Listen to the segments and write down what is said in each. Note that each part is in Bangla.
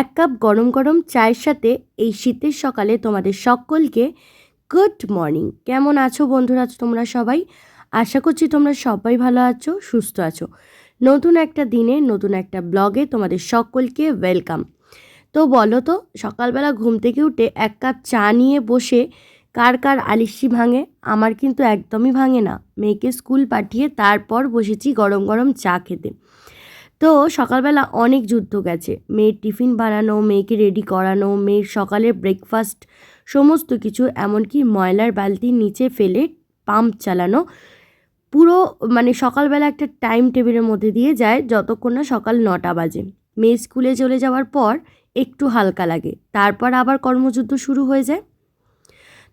এক কাপ গরম গরম চায়ের সাথে এই শীতের সকালে তোমাদের সকলকে গুড মর্নিং। কেমন আছো বন্ধুরা তোমরা সবাই? আশা করছি তোমরা সবাই ভালো আছো, সুস্থ আছো। নতুন একটা দিনে, নতুন একটা ব্লগে তোমাদের সকলকে ওয়েলকাম। তো বলো তো, সকালবেলা ঘুম থেকে উঠে এক কাপ চা নিয়ে বসে কার কার আলিশি ভাঙে? আমার কিন্তু একদমই ভাঙে না। মেয়েকে স্কুল পাঠিয়ে তারপর বসেছি গরম গরম চা খেতে। তো সকালবেলা অনেক যুদ্ধ গেছে। মেয়ের টিফিন বানানো, মেয়েকে রেডি করানো, মেয়ের সকালের ব্রেকফাস্ট সমস্ত কিছু, এমনকি ময়লার বালতির নিচে ফেলে পাম্প চালানো। পুরো মানে সকালবেলা একটা টাইম টেবিলের মধ্যে দিয়ে যায় যতক্ষণ না সকাল নটা বাজে। মেয়ে স্কুলে চলে যাওয়ার পর একটু হালকা লাগে। তারপর আবার কর্মযুদ্ধ শুরু হয়ে যায়।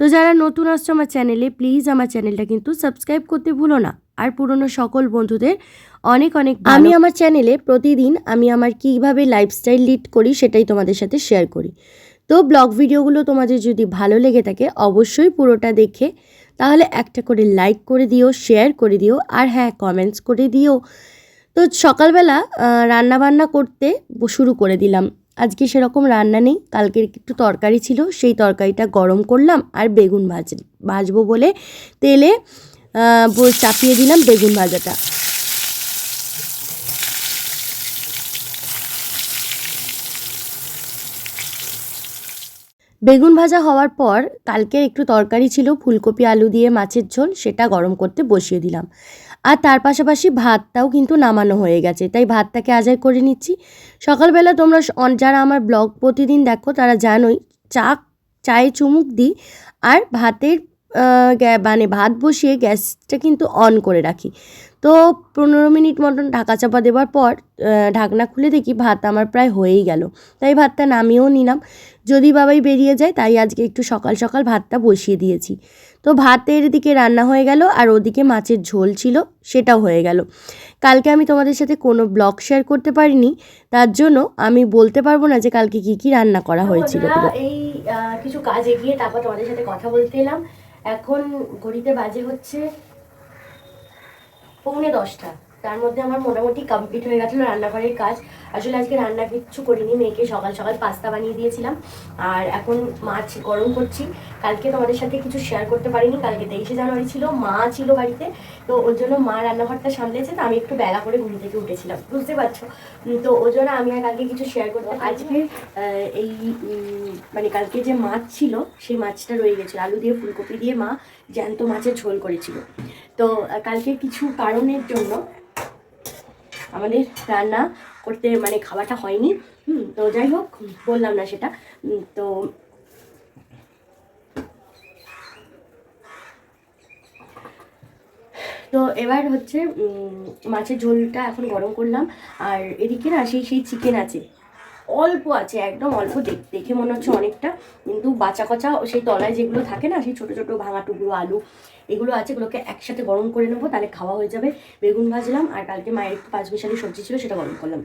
তো যারা নতুন আসছো আমার চ্যানেলে প্লিজ আমার চ্যানেলটা কিন্তু সাবস্ক্রাইব করতে ভুলো না। আর পুরনো সকল বন্ধুদের অনেক অনেক আমি আমার চ্যানেলে প্রতিদিন আমি আমার কীভাবে লাইফস্টাইল লিড করি সেটাই তোমাদের সাথে শেয়ার করি। তো ব্লগ ভিডিওগুলো তোমাদের যদি ভালো লেগে থাকে অবশ্যই পুরোটা দেখে তাহলে একটা করে লাইক করে দিও শেয়ার করে দিও আর হ্যাঁ কমেন্টস করে দিও। তো সকালবেলা আহ, রান্না বান্না করতে শুরু করে দিলাম। আজকে সেরকম রান্না নেই, কালকের একটু তরকারি ছিল, সেই তরকারিটা গরম করলাম আর বেগুন ভাজ, ভাজবো বলে তেলে চাপিয়ে দিলাম বেগুন ভাজাটা। বেগুন ভাজা হওয়ার পর কালকের একটু তরকারি ছিল, ফুলকপি, আলু দিয়ে মাছের ঝোল, সেটা গরম করতে বসিয়ে দিলাম। আর তার পাশাপাশি ভাতটাও কিন্তু নামানো হয়ে গেছে। তাই ভাতটাকে আজার করে নিচ্ছি। সকালবেলা তোমরা যারা আমার ব্লগ প্রতিদিন দেখো, তারা জানোই চা চায়ে চুমুক দিই আর ভাতের মানে ভাত বসিয়ে গ্যাসটা কিন্তু অন করে রাখি। তো পনেরো মিনিট মতন ঢাকা চাপা দেওয়ার পর ঢাকনা খুলে দেখি ভাত আমার প্রায় হয়েই গেল। তাই ভাতটা নামিয়েও নিলাম। যদি বাবাই বেরিয়ে যায়, তাই আজকে একটু সকাল সকাল ভাতটা বসিয়ে দিয়েছি। তো ভাতের দিকে রান্না হয়ে গেল আর ওদিকে মাছের ঝোল ছিল সেটাও হয়ে গেল। কালকে আমি তোমাদের সাথে কোনো ব্লগ শেয়ার করতে পারিনি তার জন্য আমি বলতে পারব না যে কালকে কি কি রান্না করা হয়েছিল। এই কিছু কাজ এগিয়ে তারপর তোমাদের সাথে কথা বলতে এলাম। এখন ঘড়িতে বাজে হচ্ছে পৌনে দশটা। তার মধ্যে আমার মোটামুটি কমপ্লিট হয়ে গেছিল রান্নাঘরের কাজ। আসলে আজকে রান্না কিচ্ছু করিনি, মেয়েকে সকাল সকাল পাস্তা বানিয়ে দিয়েছিলাম। আর এখন মাছ গরম করছি। কালকে তোমাদের সাথে কিছু শেয়ার করতে পারিনি, কালকে তেইশে জানুয়ারি ছিল, মা ছিল বাড়িতে। তো ওর জন্য মা রান্নাঘরটা সামলেছে, তো আমি একটু বেলা করে ঘুম থেকে উঠেছিলাম। বুঝতে পারছ? তো ওর জন্য আমি আর কালকে কিছু শেয়ার করতে আজকে এই মানে কালকে যে মাছ ছিল, সেই মাছটা রয়ে গেছিল। আলু দিয়ে, ফুলকপি দিয়ে মা জ্যান্ত মাছের ঝোল করেছিল। তো কালকে কিছু কারণের জন্য আমাদের রান্না করতে মানে খাওয়াটা হয়নি। তো যাই হোক, বললাম না সেটা। তো তো এবার হচ্ছে মাছের ঝোলটা এখন গরম করলাম। আর এদিকে না সেই সেই চিকেন আছে। অল্প আছে, একদম অল্প দেখ- মনে হচ্ছে অনেকটা। কিন্তু বাঁচা কচা সেই তলায় যেগুলো থাকে না, সেই ছোটো ছোটো ভাঙা টুকরো আলু, এগুলো আছে, এগুলোকে একসাথে গরম করে নেব, তাহলে খাওয়া হয়ে যাবে। বেগুন ভাজলাম, আর কালকে মায়ের একটু পাঁচ বিশালি সবজি ছিল, সেটা গরম করলাম।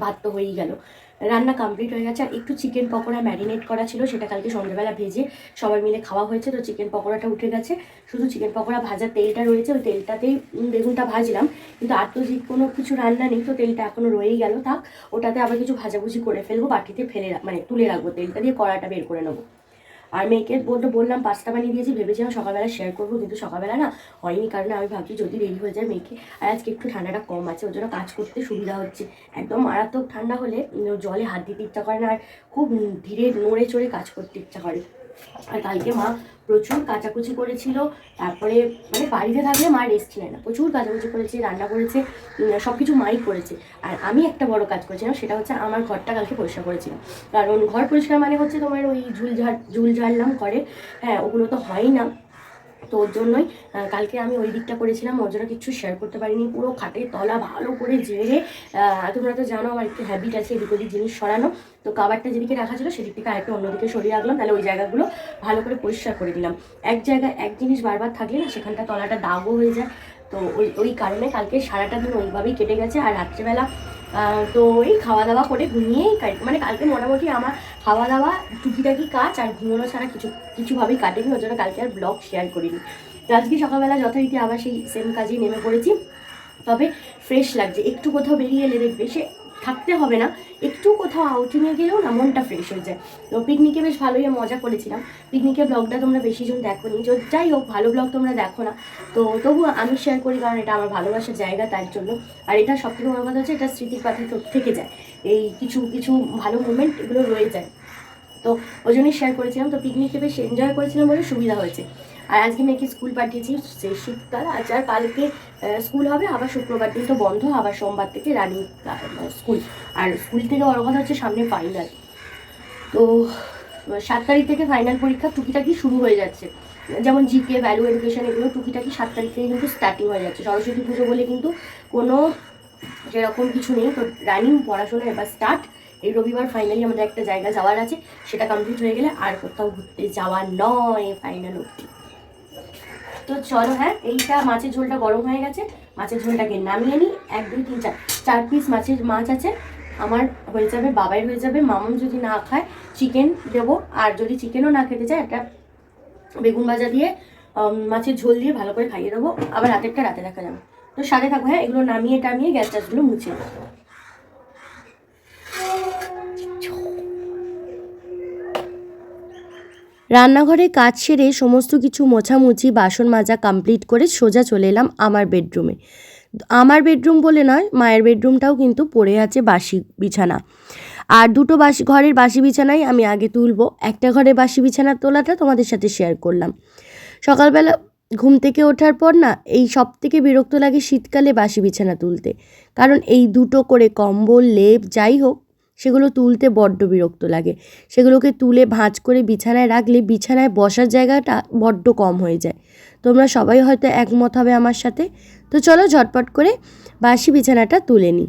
ভাত তো হয়েই গেল। রান্না কমপ্লিট হয়ে গেছে। আর একটু চিকেন পকোড়া ম্যারিনেট করা ছিল, সেটা কালকে সন্ধ্যেবেলা ভেজে সবাই মিলে খাওয়া হয়েছে। তো চিকেন পকোড়াটা উঠে গেছে। শুধু চিকেন পকোড়া ভাজার তেলটা রয়েছে, ওই তেলটাতেই বেগুনটা ভাজলাম। কিন্তু আর তো কোনো কিছু রান্না নেই, তো তেলটা এখনও রয়েই গেল। থাক, ওটাতে আবার কিছু ভাজাভুজি করে ফেলব, বাটিতে ফেলে মানে তুলে রাখব তেলটা দিয়ে, কড়াটা বের করে নেব। আর মেয়েকে বলতে বললাম, পাস্তা বানিয়ে দিয়েছি ভেবেছিলাম সকালবেলা শেয়ার করব, কিন্তু সকালবেলা না হয়নি, কারণে আমি ভাবছি যদি দেরি হয়ে যায় মেয়েকে, আর আজকে একটু ঠান্ডাটা কম আছে, ওর জন্য কাজ করতে সুবিধা হচ্ছে। একদম মারাত্মক ঠান্ডা হলে জলে হাত দিতে ইচ্ছা করে না, আর খুব ধীরে নড়ে চড়ে কাজ করতে ইচ্ছা করে। আর কালকে মা প্রচুর কাচাকুচি করেছিল। তারপরে মানে বাড়িতে থাকলে মা রেস্ট নেয় না। প্রচুর কাচাকুচি করেছে রান্না করেছে সব কিছু মাই করেছে। আর আমি একটা বড় কাজ করেছিলাম সেটা হচ্ছে আমার ঘরটা কালকে পরিষ্কার করেছিলাম। কারণ ঘর পরিষ্কার মানে হচ্ছে তোমার ওই ঝুল ঝাড় ঝুল ঝাড়লাম করে হ্যাঁ ওগুলো তো হয় না। তো ওর জন্যই কালকে আমি ওই দিকটা করেছিলাম ওর জন্য কিছু শেয়ার করতে পারিনি। পুরো খাটের তলা ভালো করে আহ, তোমরা তো জানো আমার একটু হ্যাবিট আছে এদিক ওদিক জিনিস সরানো। তো কাবারটা যেদিকে রাখা ছিল সেদিক থেকে আরেকটু অন্যদিকে সরিয়ে রাখলাম, তাহলে ওই জায়গাগুলো ভালো করে পরিষ্কার করে দিলাম। এক জায়গায় এক জিনিস বারবার থাকলে না সেখানটা তলাটা দাগও হয়ে যায়। তো ওই ওই কারণে কালকে সারাটা দিন ওইভাবেই কেটে গেছে। আর রাত্রেবেলা তো এই খাওয়া দাওয়া করে ঘুমিয়েই মানে কালকে মোটামুটি আমার খাওয়া দাওয়া টুকিটাকি কাজ আর ঘুমোনো ছাড়া কিছু, কিছুভাবেই কাটেনি। ওর জন্য কালকে আর ব্লগ শেয়ার করিনি। তো আজকে সকালবেলা যথারীতি আবার সেই সেম কাজেই নেমে পড়েছি। তবে ফ্রেশ লাগছে। একটু কোথাও বেরিয়ে এলে দেখবে সে থাকতে হবে না। একটু কোথাও আউটিংয়ে গেলেও না, মনটা ফ্রেশ হয়ে যায়। তো পিকনিকে বেশ ভালোই মজা করেছিলাম। পিকনিকের ব্লগটা তোমরা বেশি জন দেখো নি। যাই হোক, ভালো ব্লগ তোমরা দেখো না। তো তবু আমি শেয়ার করি কারণ এটা আমার ভালোবাসার জায়গা তার জন্য। আর এটা সব থেকে বড় কথা হচ্ছে, এটা স্মৃতির পাথে থেকে যায়। এই কিছু কিছু ভালো মুমেন্ট এগুলো রয়ে যায়। তো ওই জন্যই শেয়ার করেছিলাম। তো পিকনিকে বেশ এনজয় করেছিলাম বলে সুবিধা হয়েছে। আর আজকে মেয়েকে স্কুল পাঠিয়েছি সেই শীতকাল আজ আর কালকে স্কুল হবে, আবার শুক্রবার দিন তো বন্ধ, আবার সোমবার থেকে রানিং স্কুল। আর স্কুল থেকে বড় কথা হচ্ছে সামনে ফাইনাল তো সাত তারিখ থেকে ফাইনাল পরীক্ষা টুকিটাকি শুরু হয়ে যাচ্ছে। যেমন জিকে ভ্যালু এডুকেশন এগুলো টুকিটাকি সাত তারিখ থেকে কিন্তু স্টার্টিং হয়ে যাচ্ছে। সরস্বতী পুজো বলে কিন্তু কোনো সেরকম কিছু নেই। তো রানিং পড়াশোনা এবার স্টার্ট এই রবিবার ফাইনালি আমাদের একটা জায়গা যাওয়ার আছে। সেটা কমপ্লিট হয়ে গেলে আর কোথাও ঘুরতে যাওয়া নয় ফাইনাল অব্দি তো চলো হ্যাঁ এইটা মাছের ঝোলটা গরম হয়ে গেছে। মাছের ঝোলটাকে নামিয়ে নিই। এক, দুই, তিন, চার চার পিস মাছের মাছ আছে। আমার হয়ে যাবে, বাবাই হয়ে যাবে। মামুন যদি না খায় চিকেন দেবো। আর যদি চিকেনও না খেতে চায়, একটা বেগুন ভাজা দিয়ে মাছের ঝোল দিয়ে ভালো করে খাইয়ে দেবো। আবার রাতেরটা রাতে দেখা যাবে। তো সাথে থাকো হ্যাঁ এগুলো নামিয়ে টামিয়ে গ্যাস ট্যাসগুলো মুছে রান্নাঘরে কাজ সেরে সমস্ত কিছু মোছামুছি, বাসন মাজা কমপ্লিট করে সোজা চলে এলাম আমার বেডরুমে আমার বেডরুম বলে নয়, মায়ের বেডরুমটাও কিন্তু পড়ে আছে বাসি বিছানা। আর দুটো বাসি, ঘরের বাসি বিছানাই আমি আগে তুলবো। একটা ঘরে বাসি বিছানা তোলাটা তোমাদের সাথে শেয়ার করলাম। সকালবেলা ঘুম থেকে ওঠার পর না, এই সব থেকে বিরক্ত লাগে শীতকালে বাসি বিছানা তুলতে। কারণ এই দুটো করে কম্বল, লেপ, যাই হোক সেগুলো তুলতে বড্ড বিরক্ত লাগে। সেগুলোকে তুলে ভাঁজ করে বিছানায় রাখলে বিছানায় বসার জায়গাটা বড্ড কম হয়ে যায়। তোমরা সবাই হয়তো একমত হবে আমার সাথে। তো চলো ঝটপট করে বাসি বিছানাটা তুলে নিই।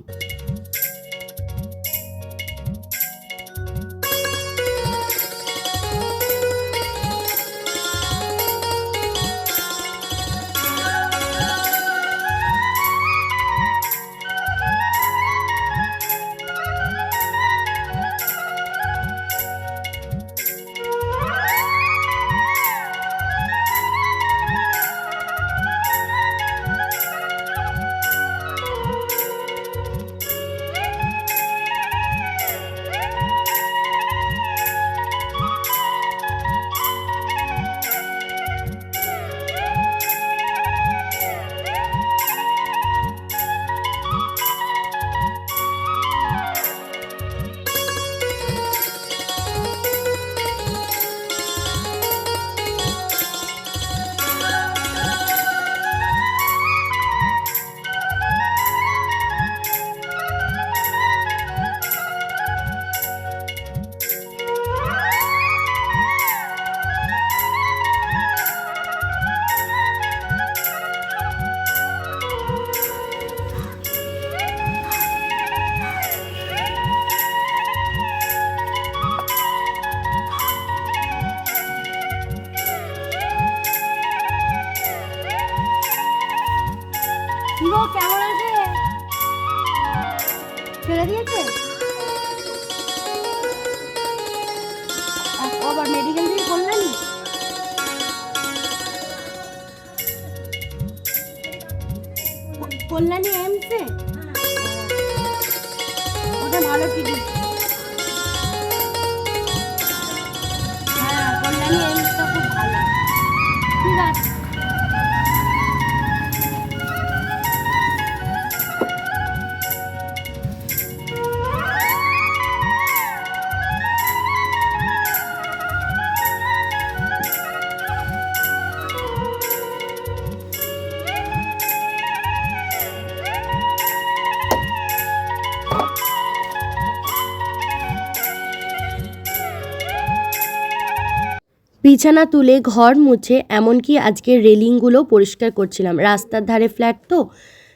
বিছানা তুলে ঘর মুছে এমনকি আজকে রেলিংগুলো পরিষ্কার করছিলাম। রাস্তার ধারে ফ্ল্যাট তো,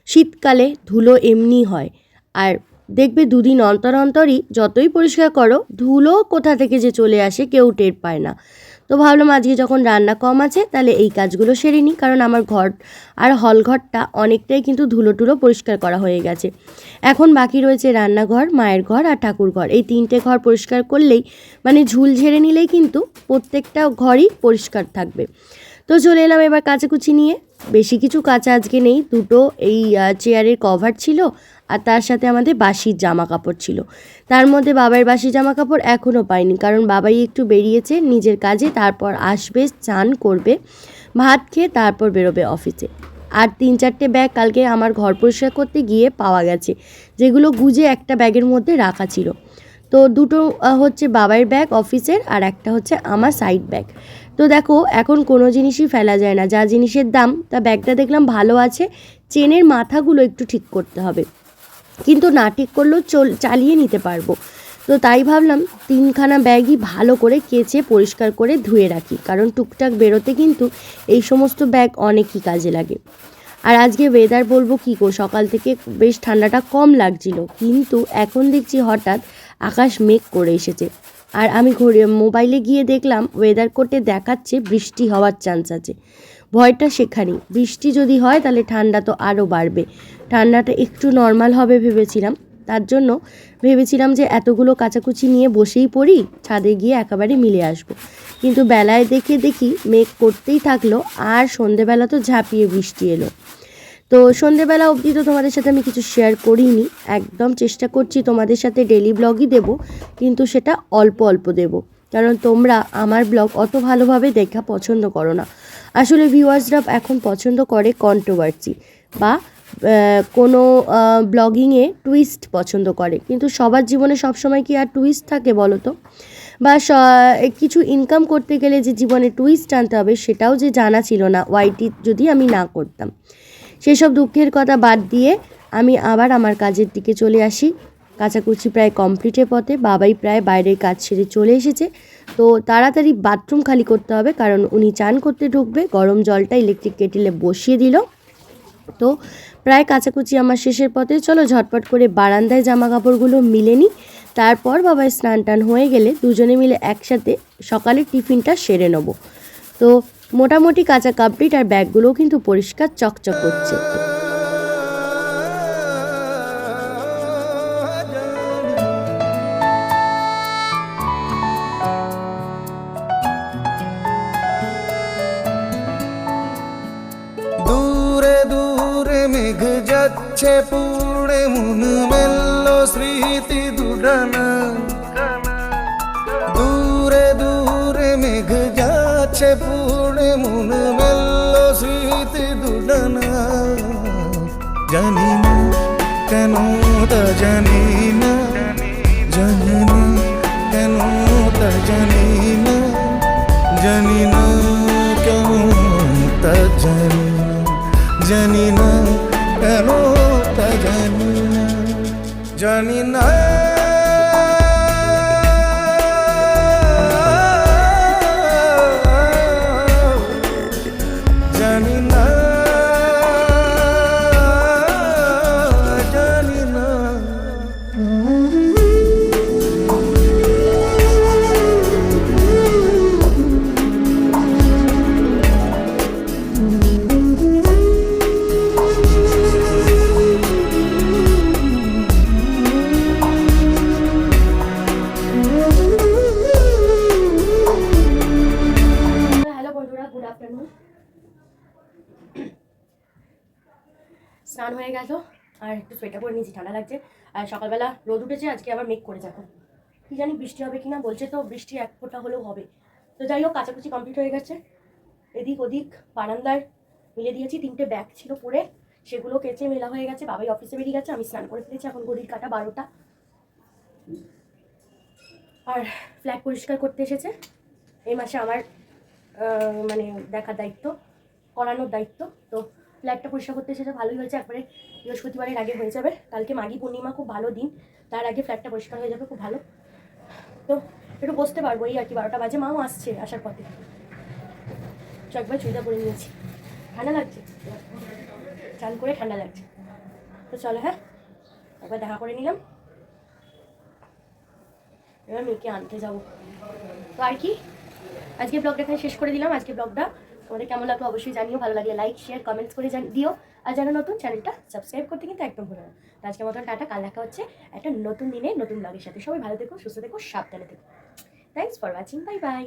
শীতকালে ধুলো এমনি হয়। আর দেখবে দুদিন অন্তর অন্তরই যতই পরিষ্কার করো, ধুলো কোথা থেকে যে চলে আসে কেউ টের পায় না। তো ভাবলাম আজকে যখন রান্না কম আছে, তাহলে এই কাজগুলো সেরে নিই। কারণ আমার ঘর আর হল ঘরটা অনেকটাই কিন্তু ধুলোটুলো পরিষ্কার করা হয়ে গেছে। এখন বাকি রয়েছে রান্নাঘর, মায়ের ঘর আর ঠাকুর ঘর। এই তিনটে ঘর পরিষ্কার করলেই মানে ঝুল ঝেড়ে নিলেই কিন্তু প্রত্যেকটা ঘরই পরিষ্কার থাকবে। তো চলে এলাম এবার কাচাকুচি নিয়ে। বেশি কিছু কাঁচা আজকে নেই, দুটো এই চেয়ারের কভার ছিল আর তার সাথে আমাদের বাসির জামা কাপড় ছিল। তার মধ্যে বাবার বাসি জামা কাপড় এখনও পাইনি কারণ বাবাই একটু বেরিয়েছে নিজের কাজে, তারপর আসবে, চান করবে, ভাত খেয়ে তারপর বেরোবে অফিসে আর তিন চারটে ব্যাগ কালকে আমার ঘর পরিষ্কার করতে গিয়ে পাওয়া গেছে, যেগুলো গুজে একটা ব্যাগের মধ্যে রাখা ছিল। তো দুটো হচ্ছে বাবার ব্যাগ অফিসের আর একটা হচ্ছে আমার সাইড ব্যাগ তো দেখো, এখন কোনো জিনিসই ফেলা যায় না। যা জিনিসের দাম, তা ব্যাগটা দেখলাম ভালো আছে, চেনের মাথাগুলো একটু ঠিক করতে হবে। কিন্তু না ঠিক করলেও চল, চালিয়ে নিতে পারব। তো তাই ভাবলাম, তিনখানা ব্যাগই ভালো করে কেচে পরিষ্কার করে ধুয়ে রাখি। কারণ টুকটাক বেরোতে কিন্তু এই সমস্ত ব্যাগ অনেকই কাজে লাগে। আর আজকে ওয়েদার বলব কী গো, সকাল থেকে বেশ ঠান্ডাটা কম লাগছিল। কিন্তু এখন দেখছি হঠাৎ আকাশ মেঘ করে এসেছে। আর আমি মোবাইলে গিয়ে দেখলাম ওয়েদার কোর্টে দেখাচ্ছে বৃষ্টি হওয়ার চান্স আছে। ভয়টা সেখানেই। বৃষ্টি যদি হয় তাহলে ঠান্ডা তো আরও বাড়বে। ঠান্ডাটা একটু নর্মাল হবে ভেবেছিলাম। তার জন্য ভেবেছিলাম যে এতগুলো কাচাকুচি নিয়ে বসেই পড়ি, ছাদে গিয়ে একেবারে মিলে আসব। কিন্তু বেলায় দেখে দেখি মেঘ করতেই থাকল আর সন্ধেবেলা তো ঝাঁপিয়ে বৃষ্টি এলো। তো সন্ধেবেলা অবধি তো তোমাদের সাথে আমি কিছু শেয়ার করিনি। একদম চেষ্টা করছি তোমাদের সাথে ডেলি ব্লগই দেব, কিন্তু সেটা অল্প অল্প দেব। কারণ তোমরা আমার ব্লগ অত ভালোভাবে দেখা পছন্দ করো না। আসলে ভিউয়ার্সরা এখন পছন্দ করে কন্ট্রোভার্সি বা কোনো ব্লগিংয়ে টুইস্ট পছন্দ করে। কিন্তু সবার জীবনে সবসময় কি আর টুইস্ট থাকে বলো তো বা কিছু ইনকাম করতে গেলে যে জীবনে টুইস্ট আনতে হবে সেটাও যে জানা ছিল না ওয়াইটি যদি আমি না করতাম। সেসব দুঃখের কথা বাদ দিয়ে আমি আবার আমার কাজের দিকে চলে আসি। কাচাকুচি প্রায় কমপ্লিটের পথে, বাবাই প্রায় বাইরের কাজ সেরে চলে এসেছে। তো তাড়াতাড়ি বাথরুম খালি করতে হবে, কারণ উনি চান করতে ঢুকবে। গরম জলটা ইলেকট্রিক কেটেলে বসিয়ে দিল। তো প্রায় কাচাকুচি আমার শেষের পথে, চলো ঝটপট করে বারান্দায় জামা কাপড়গুলো মিলে নিই। তারপর বাবার স্নান টান হয়ে গেলে দুজনে মিলে একসাথে সকালের টিফিনটা সেরে নেব। তো মোটামুটি কাঁচা কমপ্লিট আর ব্যাগগুলোও কিন্তু পরিষ্কার চকচক করছে। দূরে দূরে মেঘ যাচ্ছে, পুড়ে মন মেলল স্মৃতি দুডানা। দূরে দূরে মেঘ যাচ্ছে, পুড়ে মন মেলল স্মৃতি দুডানা জানি না কেন তা জানি না জানি না কেন তা জানি না জানি না কেমন তা জানি না জানি না কেন তা জানি না জানি না হয়ে গেল, আর একটু সোয়েটার পরে নিয়েছি, ঠান্ডা লাগছে। আর সকালবেলা রোদ উঠেছে, আজকে আবার মেঘ করে এখন কি জানি বৃষ্টি হবে কিনা, বলছে তো বৃষ্টি এক ফোঁটা হলেও হবে। তো যাই হোক, কাচাকুচি কমপ্লিট হয়ে গেছে। এদিক ওদিক বারান্দায় মিলে দিয়েছি, তিনটে ব্যাগ ছিল পরে। সেগুলো কেচে মেলা হয়ে গেছে, বাবাই অফিসে বেরিয়ে গেছে, আমি স্নান করে ফেলেছি, এখন ঘড়ির কাটা বারোটা। আর ফ্ল্যাগ পরিষ্কার করতে এসেছে। এই মাসে আমার মানে দেখার দায়িত্ব, করানোর দায়িত্ব, তো ফ্ল্যাটটা পরিষ্কার করতে এসেছে ভালোই হয়েছে। একবারে বৃহস্পতিবারের আগে হয়ে যাবে। কালকে মাঘী পূর্ণিমা খুব ভালো দিন। তার আগে ফ্ল্যাটটা পরিষ্কার হয়ে যাবে, খুব ভালো। তো একটু বসতে পারব এই আর কি, বারোটা বাজে। মাও আসছে আসার পথে। চ একবার চুড়িদার পরে নিয়েছি। ঠান্ডা লাগছে? চান করে ঠান্ডা লাগছে। তো চলো হ্যাঁ? একবার দেখা করে নিলাম। এবার মেয়েকে আনতে যাব। তো আর কি? আজকে ব্লগটা এখানে শেষ করে দিলাম। আজকে ব্লগটা তোমাদের কেমন লাগল অবশ্যই জানিও, ভালো লাগলে লাইক শেয়ার কমেন্টস করে দিও। আর যারা নতুন চ্যানেলটা সাবস্ক্রাইব করতে কিন্তু একদম ভুলো না। আজকে মতন টাটা, কাল দেখা হচ্ছে একটা নতুন দিনে, নতুন ব্লগের সাথে। সবাই ভালো থেকো, সুস্থ থেকো, সাবধানে থেকো। Thanks for watching bye bye